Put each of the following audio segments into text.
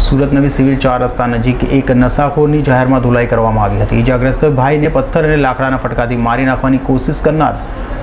સુરત નવી સિવિલ ચાર રસ્તા નજીક એક નશાખોરની જાહેરમાં ધુલાઈ કરવામાં આવી હતી. ઇજાગ્રસ્ત ભાઈને પથ્થર અને લાકડાના ફટકાથી મારી નાખવાની કોશિશ કરનાર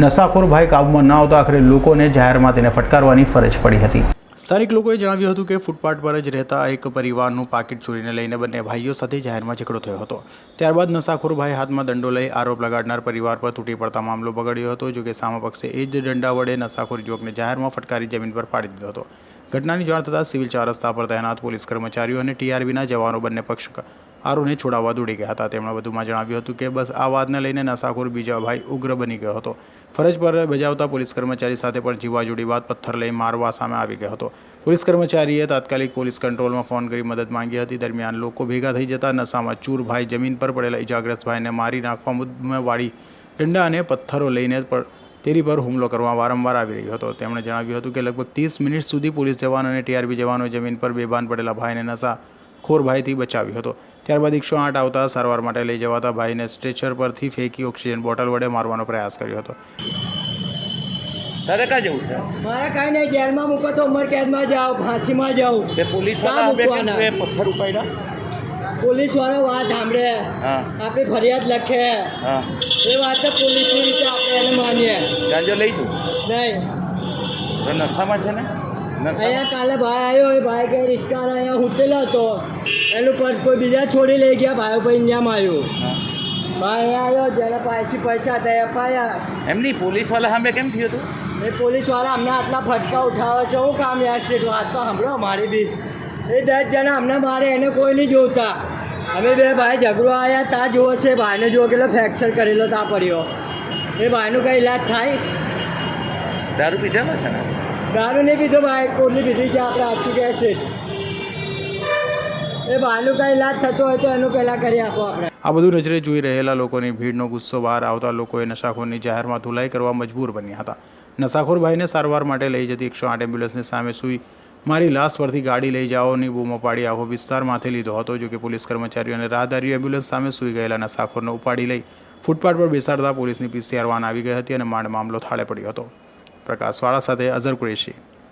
નશાખોર ભાઈ કાબૂમાં ન આવતા આખરે લોકોને જાહેરમાં તેને ફટકારવાની ફરજ પડી હતી. સ્થાનિક લોકોએ જણાવ્યું હતું કે ફૂટપાથ પર જ રહેતા એક પરિવારનું પાકીટ ચોરીને લઈને બંને ભાઈઓ સાથે જાહેરમાં ઝઘડો થયો હતો. ત્યારબાદ નશાખોર ભાઈ હાથમાં દંડો લઈ આરોપ લગાડનાર પરિવાર પર તૂટી પડતા મામલો બગડ્યો હતો, જોકે સામા પક્ષે એ જ દંડા વડે નશાખોર યુવકને જાહેરમાં ફટકારી જમીન પર પાડી દીધો હતો. ઘટનાની જાણ થતાં સિવિલ ચાર રસ્તા પર તૈનાત પોલીસ કર્મચારીઓ અને ટીઆરબીના જવાનો બંને પક્ષ આરોને છોડાવવા દોડી ગયા હતા. તેમણે વધુમાં જણાવ્યું હતું કે બસ આ વાતને લઈને નશાખોર બીજા ભાઈ ઉગ્ર બની ગયો હતો. ફરજ પર બજાવતા પોલીસ કર્મચારી સાથે પણ જીવાજોડી વાત પથ્થર લઈ મારવા સામે આવી ગયો હતો. પોલીસ કર્મચારીએ તાત્કાલિક પોલીસ કંટ્રોલમાં ફોન કરી મદદ માંગી હતી. દરમિયાન લોકો ભેગા થઈ જતા નશામાં ચૂર ભાઈ જમીન પર પડેલા ઇજાગ્રસ્ત ભાઈને મારી નાખવા મુદ્દમાં વાળી ડંડા અને પથ્થરો લઈને તેરી પર હુમલો કરવા વારંવાર આવી રહ્યો હતો. તેમણે જણાવ્યું હતું કે લગભગ ત્રીસ મિનિટ સુધી પોલીસ જવાન અને ટીઆરબી જવાનો જમીન પર બેભાન પડેલા ભાઈને નશા ખોર ભાઈથી બચાવ્યો હતો. ત્યારબાદ એકસો આઠ આવતા સારવાર માટે લઈ જવાતા ભાઈને સ્ટ્રેચર પરથી ફેંકી ઓક્સિજન બોટલ વડે મારવાનો પ્રયાસ કર્યો હતો. તારે ક્યાં જવું છે? મારે કાંઈ નહીં જેલમાં મૂકો તો ઉમર કેદમાં જાઓ ફાંસીમાં જાઉં તે પોલીસ પથ્થર ઉપાડ્યા? પોલીસ વાળો વાત સાંભળે. હા. આપણી ફરિયાદ લખે. એ વાત પોલીસ રીતે આપણે એને માનીએ. ગાંજો લઈ જવું નહીં. તો નશામાં છે ને? અહીંયા કાલે ભાઈ આવ્યો એ ભાઈ કે રિક્ષા અહીંયા ઉતરેલો હતો. એનું પર્સ કોઈ બીજા છોડી લઈ ગયા ભાઈ ભાઈ ઇન્ડિયામાં આવ્યું. ભાઈ અહીંયા આવ્યો જેને પાછી પૈસા હતા અપાયા. એમની પોલીસવાળા સામે કેમ થયું હતું? એ પોલીસવાળા અમને આટલા ફટકા ઉઠાવે છે હું કામ યાદ છે? વાત તો સાંભળો મારી બી. એ દસ જણા અમને મારે એને કોઈ નહીં જોતા. અમે બે ભાઈ ઝઘડો આવ્યા ત્યાં જુઓ છે ભાઈને જુઓ કેટલો ફ્રેક્ચર કરેલો તા પડ્યો એ ભાઈનું કઈ ઇલાજ થાય? દારૂ પીધેલો છે ને? દારૂ નહીં પીધો ભાઈ કોટલી પીધી છે આપણે આખી ગયા છે. એ ભાઈનું કઈ ઇલાજ થતો હોય તો એનું પહેલાં કરી આપો આપણે. આ બધું નજરે જોઈ રહેલા લોકોની ભીડનો ગુસ્સો બહાર આવતા લોકોએ નશાખોરની જાહેરમાં ધુલાઈ કરવા મજબૂર બન્યા હતા. નશાખોર ભાઈને સારવાર માટે લઈ જતી એકસો આઠ એમ્બ્યુલન્સની સામે સુઈ મારી લાશ પરથી ગાડી લઈ જાઓની બૂમો પાડી આખો વિસ્તારમાંથી લીધો હતો જો કે પોલીસ કર્મચારીઓ અને રાહદારીઓ એમ્બ્યુલન્સ સામે સૂઈ ગયેલા નશાખોરને ઉપાડી લઈ ફૂટપાથ પર બેસાડતા પોલીસની પીસીઆર વાન આવી ગઈ હતી અને માંડ મામલો થાળે પડ્યો હતો. પ્રકાશવાળા સાથે અઝર કુરેશી.